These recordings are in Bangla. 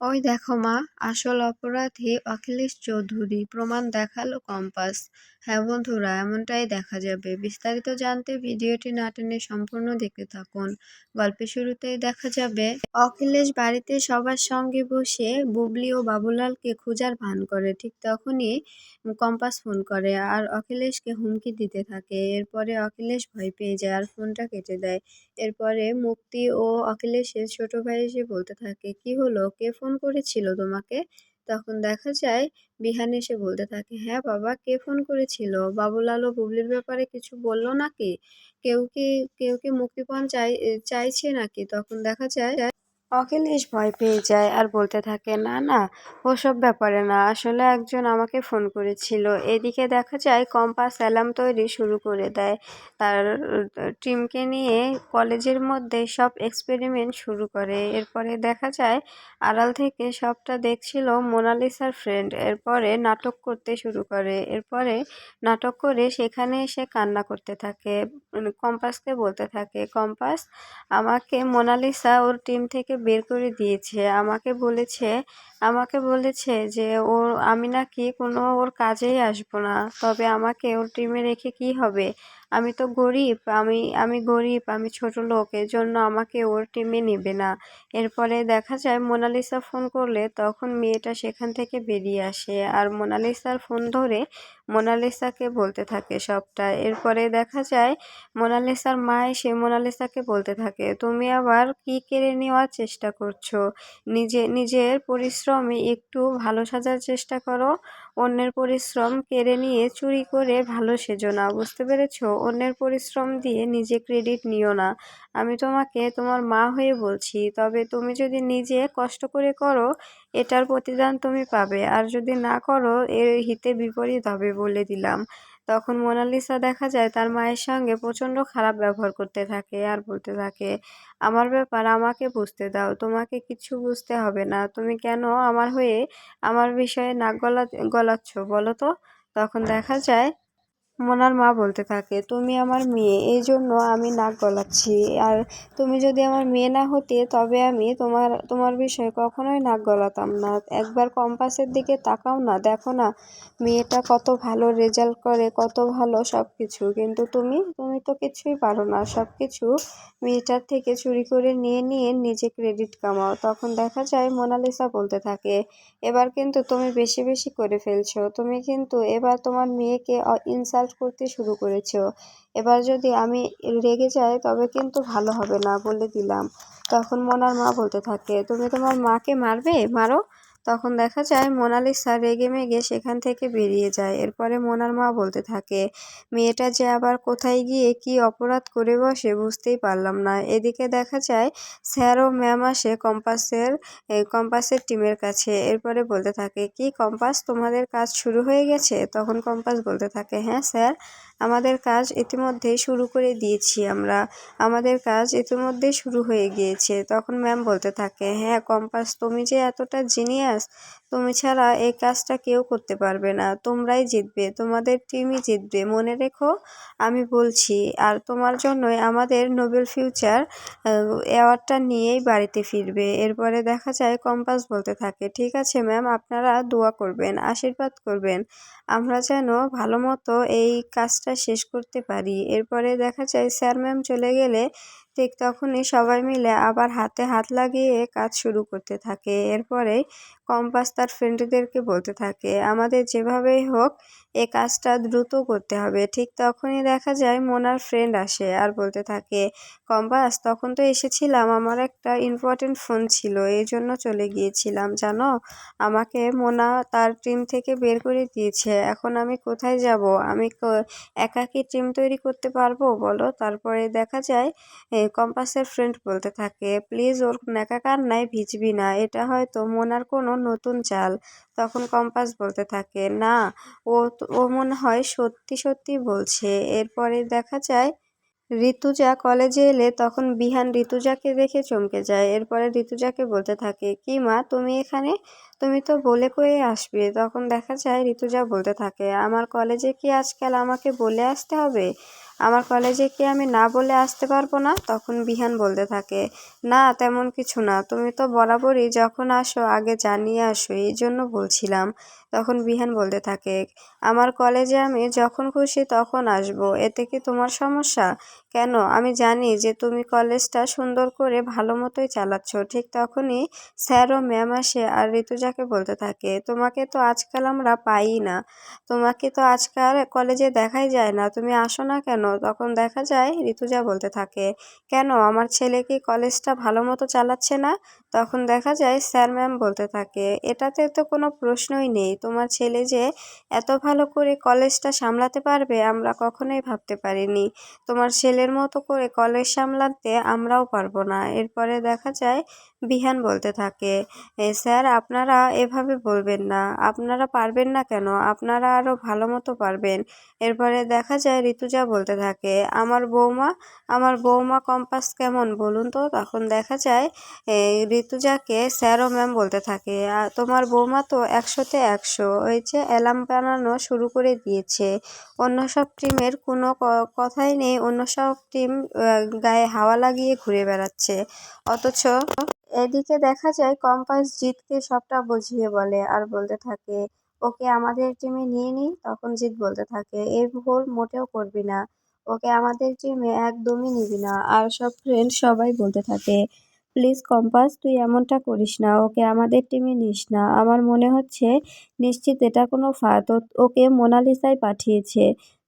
ওই দেখো মা আসল অপরাধী অখিলেশ চৌধুরী প্রমাণ দেখাল কম্পাস। হ্যাঁ বন্ধুরা, এমনটাই দেখা যাবে। বিস্তারিত জানতে ভিডিওটি না টেনে সম্পূর্ণ দেখতে থাকুন। গল্পের শুরুতেই দেখা যাবে, অখিলেশ বাড়িতে সবার সঙ্গে বসে বুবলি ও বাবুলালকে খোঁজার ভান করে। ঠিক তখনই কম্পাস ফোন করে আর অখিলেশকে হুমকি দিতে থাকে। এরপরে অখিলেশ ভয় পেয়ে যায় আর ফোনটা কেটে দেয়। এরপরে মুক্তি ও অখিলেশের ছোট ভাই এসে বলতে থাকে, কি হলো? কে ফোন করেছিল তোমাকে? তখন দেখা যায় বিহান এসে বলতে থাকে হ্যাঁ বাবা, কে ফোন করেছিল? বাবুলালও বুবলির ব্যাপারে কিছু বলল নাকি? কেউ কি কেউ কি মুক্তিপণ চাই, চাইছে নাকি? তখন দেখা যায় অখিলেশ ভয় পেয়ে যায় আর বলতে থাকে, না না, ওসব ব্যাপারে না। আসলে একজন আমাকে ফোন করেছিল। এদিকে দেখা যায় কম্পাস অ্যালার্ম তৈরি শুরু করে দেয়। তার টিমকে নিয়ে কলেজের মধ্যে সব এক্সপেরিমেন্ট শুরু করে। এরপরে দেখা যায় আড়াল থেকে সবটা দেখছিল মোনালিসার ফ্রেন্ড এরপরে নাটক করতে শুরু করে। এরপরে নাটক করে সেখানে এসে কান্না করতে থাকে। কম্পাসকে বলতে থাকে, কম্পাস, আমাকে মোনালিসা ওর টিম থেকে বের করে দিয়েছে। আমাকে বলেছে আমাকে বলেছে যে, ওর, আমি নাকি কোনো ওর কাজেই আসব না। তবে আমাকে ওর টিমে রেখে কি হবে? আমি তো গরিব, আমি আমি গরিব, আমি ছোট লোক জন্য আমাকে ওর টিমে নেবে না। এরপরে দেখা যায় মোনালিসা ফোন করলে তখন মেয়েটা সেখান থেকে বেরিয়ে আসে আর মোনালিসার ফোন ধরে মোনালিসাকে বলতে থাকে সবটা। এরপরে দেখা যায় মোনালিসার মা এসে মোনালিসাকে বলতে থাকে, তুমি আবার কি কেড়ে নেওয়ার চেষ্টা করছ? নিজে, নিজের পরিশ্রমে একটু ভালো সাজার চেষ্টা করো। অন্যের পরিশ্রম কেড়ে নিয়ে চুরি করে ভালো সেজো না, বুঝতে পেরেছ? অন্যের পরিশ্রম দিয়ে নিজে ক্রেডিট নিও না। আমি তোমাকে তোমার মা হয়ে বলছি, তবে তুমি যদি নিজে কষ্ট করে করো, এটার প্রতিদান তুমি পাবে। আর যদি না করো, এর হিতে বিপরীত হবে বলে দিলাম। তখন মোনালিসা দেখা যায় তার মায়ের সঙ্গে প্রচণ্ড খারাপ ব্যবহার করতে থাকে আর বলতে থাকে, আমার ব্যাপার, আমাকে বুঝতে দাও, তোমাকে কিছু বুঝতে হবে না। তুমি কেন আমার হয়ে আমার বিষয়ে নাক গলা, গলাচ্ছ বলো তো? তখন দেখা যায় মোনার মা বলতে থাকে, তুমি আমার মেয়ে, এই জন্য আমি নাক গলাচ্ছি। আর তুমি যদি আমার মেয়ে না হতে, তবে আমি তোমার তোমার বিষয়ে কখনোই নাক গলাতাম না। একবার কম্পাসের দিকে তাকাও না, দেখো না, মেয়েটা কত ভালো রেজাল্ট করে, কত ভালো সব কিছু কিন্তু তুমি তুমি তো কিছুই পারো না। সব কিছু মেয়েটার থেকে চুরি করে নিয়ে নিয়ে নিজে ক্রেডিট কামাও। তখন দেখা যায় মোনালিসা বলতে থাকে, এবার কিন্তু তুমি বেশি বেশি করে ফেলছো। তুমি কিন্তু এবার তোমার মেয়েকে ইনসাল্ট করতে শুরু করেছ। এবার যদি আমি রেগে যাই, তবে কিন্তু ভালো হবে না বলে দিলাম। তখন মোনার মা বলতে থাকে, তুমি তোমার মাকে মারবে? মারো? তখন দেখা যায় মোনালিসা রেগে মেগে সেখান থেকে বেরিয়ে যায়। এরপরে মোনার মা বলতে থাকে, মেয়েটা যে আবার কোথায় গিয়ে কি অপরাধ করে বসে বুঝতেই পারলাম না। এদিকে দেখা যায় স্যার ও ম্যাম আসে কম্পাসের কম্পাসের টিমের কাছে। এরপরে বলতে থাকে, কি কম্পাস, তোমাদের কাজ শুরু হয়ে গেছে? তখন কম্পাস বলতে থাকে হ্যাঁ স্যার। আমাদের কাজ ইতিমধ্যেই শুরু করে দিয়েছি আমরা। আমাদের কাজ ইতিমধ্যেই শুরু হয়ে গিয়েছে। তখন ম্যাম বলতে থাকে হ্যাঁ কম্পাস, তুমি যে এতটা জিনিয়াস তুমি ছাড়া এই কাজটা কেউ করতে পারবে না। তোমরাই জিতবে, তোমাদের টিমই জিতবে। মনে রেখো, আমি বলছি, আর তোমার জন্যই আমাদের নোবেল ফিউচার অ্যাওয়ার্ডটা নিয়েই বাড়িতে ফিরবে। এরপরে দেখা যায় কম্পাস বলতে থাকে, ঠিক আছে ম্যাম আপনারা দোয়া করবেন, আশীর্বাদ করবেন। আমরা যেন ভালো মতো এই কাজটা শেষ করতে পারি। এরপরে দেখা যায় স্যার ম্যাম চলে গেলে ঠিক তখনই সবাই মিলে আবার হাতে হাত লাগিয়ে কাজ শুরু করতে থাকে। এরপরে কম্পাস তার ফ্রেন্ডদেরকে বলতে থাকে, আমাদের যেভাবেই হোক, এ কাজটা দ্রুত করতে হবে। ঠিক তখনই দেখা যায় মোনার ফ্রেন্ড আসে আর বলতে থাকে, কম্পাস, তখন তো এসেছিলাম, আমার একটা ইম্পর্টেন্ট ফোন ছিল, এই জন্য চলে গিয়েছিলাম, জানো? আমাকে মোনা তার টিম থেকে বের করে দিয়েছে, এখন আমি কোথায় যাব? আমি একা কি টিম তৈরি করতে পারব, বলো? তারপরে দেখা যায় কম্পাসের ফ্রেন্ড বলতে থাকে, প্লিজ, ওর নেকা কান্নায় ভিজবি না। এটা হয়তো মোনার কোনো নতুন চাল। তখন কম্পাস বলতে থাকে, না, ও ও মনে হয় সত্যি সত্যি বলছে। এরপরে দেখা যায়, ঋতুজা কলেজে এলে তখন বিহান ঋতুজাকে দেখে চমকে যায়। এরপরে ঋতুজাকে বলতে থাকে, কি মা, তুমি এখানে? তুমি তো বলে কয়ে আসবে। তখন দেখা যায়, ঋতুজা বলতে থাকে, আমার কলেজে কি আজকাল আমাকে বলে আসতে হবে? আমার কলেজে কি আমি না বলে আসতে পারব না? তখন বিহান বলতে থাকে, না, তেমন কিছু না। তুমি তো বরাবরই যখন আসো, আগে জানিয়ে আসো। এই জন্য বলছিলাম। তখন বিহান বলতে থাকে, আমার কলেজে আমি যখন খুশি তখন আসব। এতে কি তোমার সমস্যা? কেন? আমি জানি যে তুমি কলেজটা সুন্দর করে ভালো মতোই চালাচ্ছ। ঠিক তখনই স্যার ও ম্যাম আসে আর ঋতুজাকে বলতে থাকে, তোমাকে তো আজকাল আমরা পাই না। তোমাকে তো আজকাল কলেজে দেখাই যায় না। তুমি আসো না কেন? তখন দেখা যায়, ঋতুজা বলতে থাকে, কেন? আমার ছেলে কি কলেজটা ভালো মতো চালাচ্ছে না? তখন দেখা যায় স্যার ম্যাম বলতে থাকে, এটাতে তো কোনো প্রশ্নই নেই। তোমার ছেলে যে এত ভালো করে কলেজটা সামলাতে পারবে, আমরা কখনোই ভাবতে পারিনি। তোমার ছেলের মতো করে কলেজ সামলাতে আমরাও পারব না। এরপরে দেখা যায় বিহান বলতে থাকে স্যার, আপনারা এভাবে বলবেন না। আপনারা পারবেন না কেন? আপনারা আরও ভালো মতো পারবেন। এরপরে দেখা যায় ঋতুজা বলতে থাকে, আমার বৌমা আমার বৌমা কম্পাস কেমন বলুন তো? তখন দেখা যায় ঋতুজাকে স্যার ও ম্যাম বলতে থাকে আর তোমার বৌমা তো একশোতে একশো, ওই যে অ্যালার্ম বানানো শুরু করে দিয়েছে। অন্য সব টিমের কোনো কথাই নেই, অন্য সব টিম গায়ে হাওয়া লাগিয়ে ঘুরে বেড়াচ্ছে। অথচ এদিকে দেখা যায় কম্পাস জিতকে সবটা বুঝিয়ে বলে আর বলতে থাকে, ওকে আমাদের টিমে নিয়ে নিই? তখন জিৎ বলতে থাকে এই ভুল মোটেও করবি না। ওকে আমাদের টিমে একদমই নিবি না। আর সব ফ্রেন্ড সবাই বলতে থাকে প্লিজ কম্পাস, তুই এমনটা করিস না, ওকে আমাদের টিমে নিস না। আমার মনে হচ্ছে নিশ্চিত এটা কোনো ফাঁদ। ওকে মোনালিসাই পাঠিয়েছে।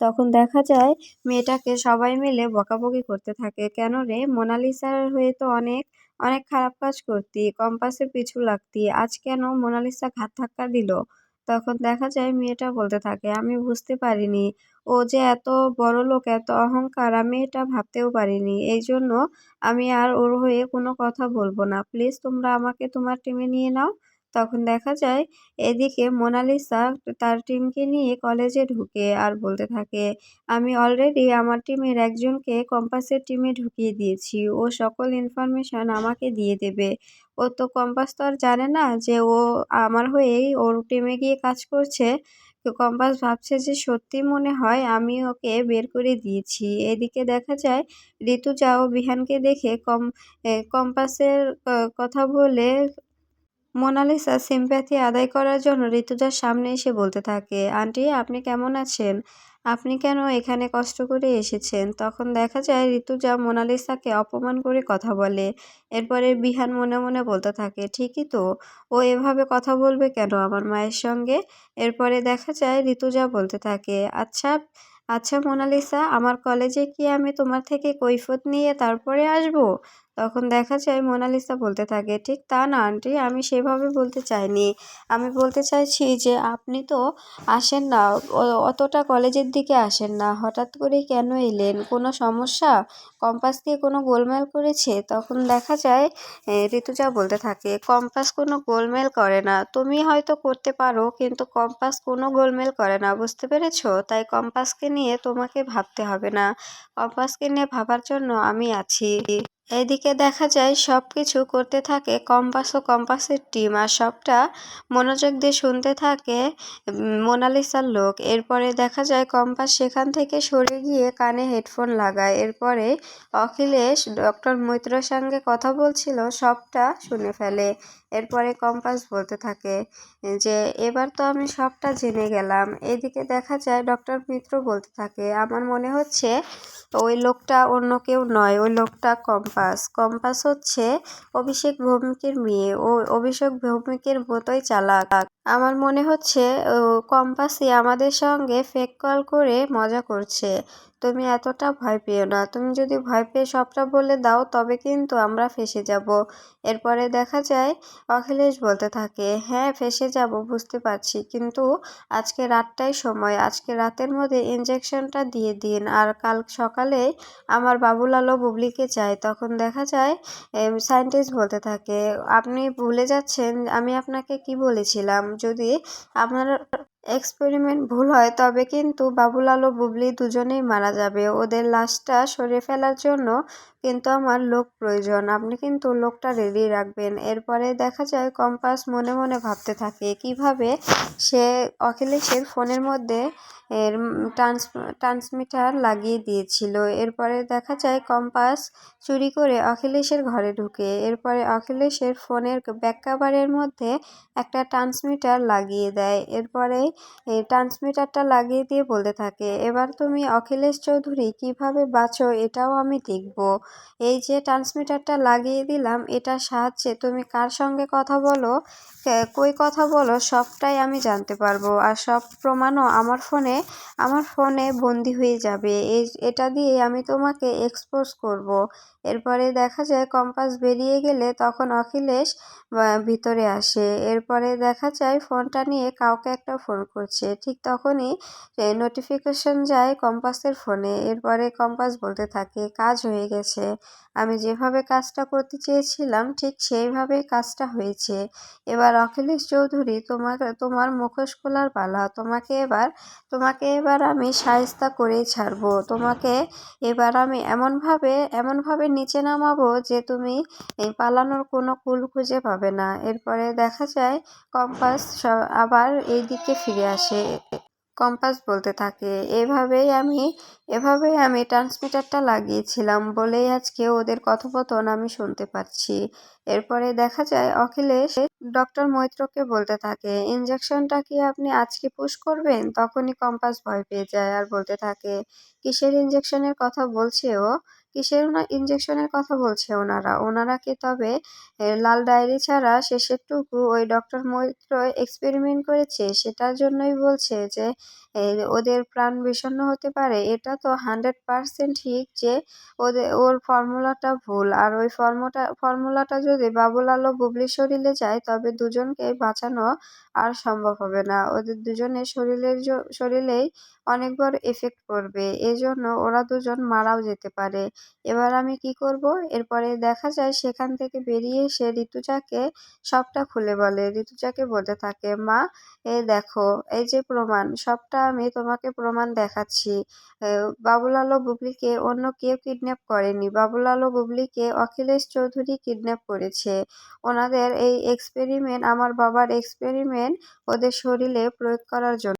তখন দেখা যায় মেয়েটাকে সবাই মিলে বকাবকি করতে থাকে। কেন রে? মোনালিসার হয়ে তো অনেক অনেক খারাপ কাজ করতি। কম্পাসের পিছু লাগতি। আজ কেন মোনালিসা ঘাত ধাক্কা দিল? তখন দেখা যায় মেয়েটা বলতে থাকে, আমি বুঝতে পারিনি। ও যে এত বড় লোক, এত অহংকার, আমি এটা ভাবতেও পারিনি। এই জন্য আমি আর ওর হয়ে কোনো কথা বলব না। প্লিজ, তোমরা আমাকে তোমার টিমে নিয়ে নাও। তখন দেখা যায়, এদিকে মোনালিসা তার টিমকে নিয়ে কলেজে ঢুকে আর বলতে থাকে, আমি অলরেডি আমার টিমের একজনকে কম্পাসের টিমে ঢুকিয়ে দিয়েছি। ও সকল ইনফরমেশান আমাকে দিয়ে দেবে। ও তো কম্পাস তো আর জানে না যে ও আমার হয়েই ওর টিমে গিয়ে কাজ করছে। তো কম্পাস ভাবছে যে সত্যি মনে হয় আমি ওকে বের করে দিয়েছি। এদিকে দেখা যায় ঋতুজা ও বিহানকে দেখে কম কম্পাসের কথা বলে মোনালিসা সিম্প্যাথি আদায় করার জন্য ঋতুজার সামনে এসে বলতে থাকে, আন্টি, আপনি কেমন আছেন? আপনি কেন এখানে কষ্ট করে এসেছেন? তখন দেখা যায় ঋতুজা মোনালিসাকে অপমান করে কথা বলে। এরপরে বিহান মনে মনে বলতে থাকে, ঠিকই তো, ও এভাবে কথা বলবে কেন আমার মায়ের সঙ্গে? এরপরে দেখা যায় ঋতুজা বলতে থাকে আচ্ছা আচ্ছা মোনালিসা, আমার কলেজে কি আমি তোমার থেকে কৈফত নিয়ে তারপরে আসব? তখন দেখা যায় মোনালিসা বলতে থাকে, ঠিক তা না, আন্টি, আমি সেভাবে বলতে চাইনি। আমি বলতে চাইছি যে, আপনি তো আসেন না অতটা কলেজের দিকে আসেন না। হঠাৎ করে কেন এলেন? কোনো সমস্যা? কম্পাস দিয়ে কোনো গোলমেল করেছে? তখন দেখা যায় ঋতুজা বলতে থাকে, কম্পাস কোনো গোলমেল করে না। তুমি হয়তো করতে পারো, কিন্তু কম্পাস কোনো গোলমেল করে না, বুঝতে পেরেছ? তাই কম্পাসকে নিয়ে তোমাকে ভাবতে হবে না। কম্পাসকে নিয়ে ভাবার জন্য আমি আছি। এদিকে দেখা যায় সব কিছু করতে থাকে কম্পাস ও কম্পাসের টিম, আর সবটা মনোযোগ দিয়ে শুনতে থাকে মোনালিসার লোক। এরপরে দেখা যায়, কম্পাস সেখান থেকে সরে গিয়ে কানে হেডফোন লাগায়। এরপরে অখিলেশ ডক্টর মৈত্রর সঙ্গে কথা বলছিল, সবটা শুনে ফেলে। এরপরে কম্পাস বলতে থাকে যে, এবার তো আমি সবটা জেনে গেলাম। এদিকে দেখা যায় ডক্টর মিত্র বলতে থাকে, আমার মনে হচ্ছে ওই লোকটা অন্য কেউ নয়, ওই লোকটা কম্পাস। কম্পাস হচ্ছে অভিষেক ভৌমিকের মেয়ে। ও অভিষেক ভৌমিকের মতোই চালাক। আমার মনে হচ্ছে কম্পাসই আমাদের সঙ্গে ফেক কল করে মজা করছে। তুমি এতটা ভয় পেও না। তুমি যদি ভয় পেয়ে সবটা বলে দাও, তবে কিন্তু আমরা ফেসে যাব। এরপরে দেখা যায়, অখিলেশ বলতে থাকে হ্যাঁ ফেসে যাব, বুঝতে পারছি। কিন্তু আজকে রাতটাই সময়। আজকে রাতের মধ্যে ইঞ্জেকশনটা দিয়ে দিন। আর কাল সকালে আমার বাবুলাল ও বুবলিকে চাই। তখন দেখা যায় সায়েন্টিস্ট বলতে থাকে, আপনি ভুলে যাচ্ছেন, আমি আপনাকে কি বলেছিলাম? যদি আপনার এক্সপেরিমেন্ট ভুল হয়, তবে কিন্তু বাবুলাল ও বুবলি দুজনেই মারা যাবে। ওদের লাশটা সরিয়ে ফেলার জন্য কিন্তু আমার লোক প্রয়োজন। আপনি কিন্তু লোকটা রেডি রাখবেন। এরপরে দেখা যায় কম্পাস মনে মনে ভাবতে থাকে, কীভাবে সে অখিলেশের ফোনের মধ্যে এর ট্রান্স, ট্রান্সমিটার লাগিয়ে দিয়েছিল। এরপরে দেখা যায় কম্পাস চুরি করে অখিলেশের ঘরে ঢুকে। এরপরে অখিলেশের ফোনের ব্যাক কাভারের মধ্যে একটা ট্রান্সমিটার লাগিয়ে দেয়। এরপরে ট্রান্সমিটারটা লাগিয়ে দিয়ে বলতে থাকে, এবার তুমি অখিলেশ চৌধুরী কীভাবে বাঁচো এটাও আমি দেখব। এই যে ট্রান্সমিটারটা লাগিয়ে দিলাম, এটার সাহায্যে তুমি কার সঙ্গে কথা বলো? কই কথা বলো? সবটাই আমি জানতে পারব। আর সব প্রমাণও আমার ফোনে আমার ফোনে বন্দি হয়ে যাবে। এই, এটা দিয়ে আমি তোমাকে এক্সপোজ করব। এরপরে দেখা যায় কম্পাস বেরিয়ে গেলে তখন অখিলেশ ভিতরে আসে। এরপরে দেখা যায় ফোনটা নিয়ে কাউকে একটা ফোন করছে। ঠিক তখনই নোটিফিকেশন যায় কম্পাসের ফোনে। এরপরে কম্পাস বলতে থাকে, কাজ হয়ে গেছে। আমি যেভাবে কাজটা করতে চেয়েছিলাম, ঠিক সেইভাবে কাজটা হয়েছে। এবার অখিলেশ চৌধুরী, তোমার তোমার মুখোশ খোলার পালা। তোমাকে এবার তোমাকে এবার আমি সায়স্তা করেই ছাড়বো। তোমাকে এবার আমি এমনভাবে এমনভাবে নিচে নামাবো যে তুমি এই পালানোর কোনো কুল খুঁজে পাবে না। এরপরে দেখা যায় কম্পাস আবার এই দিকে ফিরে আসে। কম্পাস বলতে থাকে। এভাবেই আমি এভাবেই আমি ট্রান্সমিটারটা লাগিয়েছিলাম বলেই আজকে ওদের কথোপথন আমি শুনতে পাচ্ছি। এরপরে দেখা যায়, অখিলেশ ডক্টর মৈত্রকে বলতে থাকে ইঞ্জেকশনটা কি আপনি আজকে পুশ করবেন? তখনই কম্পাস ভয় পেয়ে যায় আর বলতে থাকে, কিসের ইঞ্জেকশনের কথা বলছে ও? কিসের ইঞ্জেকশনের কথা বলছে ওনারা? ওনারা কি তবে লাল ডায়েরি ছাড়া শেষেরটুকু ওই ডক্টর মৈত্র এক্সপেরিমেন্ট করেছে? সেটার জন্যই বলছে যে ওদের প্রাণ বিষণ্ণ হতে পারে। এটা তো হান্ড্রেড পারসেন্ট ঠিক যে ওদের ওর ফর্মুলাটা ভুল। আর ওই ফর্মুটা ফর্মুলাটা যদি বাবুলাল ও বুবলির শরীরে যায়, তবে দুজনকে বাঁচানো আর সম্ভব হবে না। ওদের দুজনের শরীরের শরীরেই অনেক বড় এফেক্ট পড়বে এজন্য ওরা দুজন মারাও যেতে পারে। এবার আমি কি করব? এরপরে দেখা যায় সেখান থেকে বেরিয়ে এসে ঋতুজাকে সবটা খুলে বলে। ঋতুজাকে বলতে থাকে, মা এ দেখো, এই যে প্রমাণ, সবটা আমি তোমাকে প্রমাণ দেখাচ্ছি। বাবুলাল বুবলিকে অন্য কেউ কিডন্যাপ করেনি। বাবুলাল বুবলিকে অখিলেশ চৌধুরী কিডন্যাপ করেছে। ওনাদের এই এক্সপেরিমেন্ট আমার বাবার এক্সপেরিমেন্ট ওদের শরীরে প্রয়োগ করার জন্য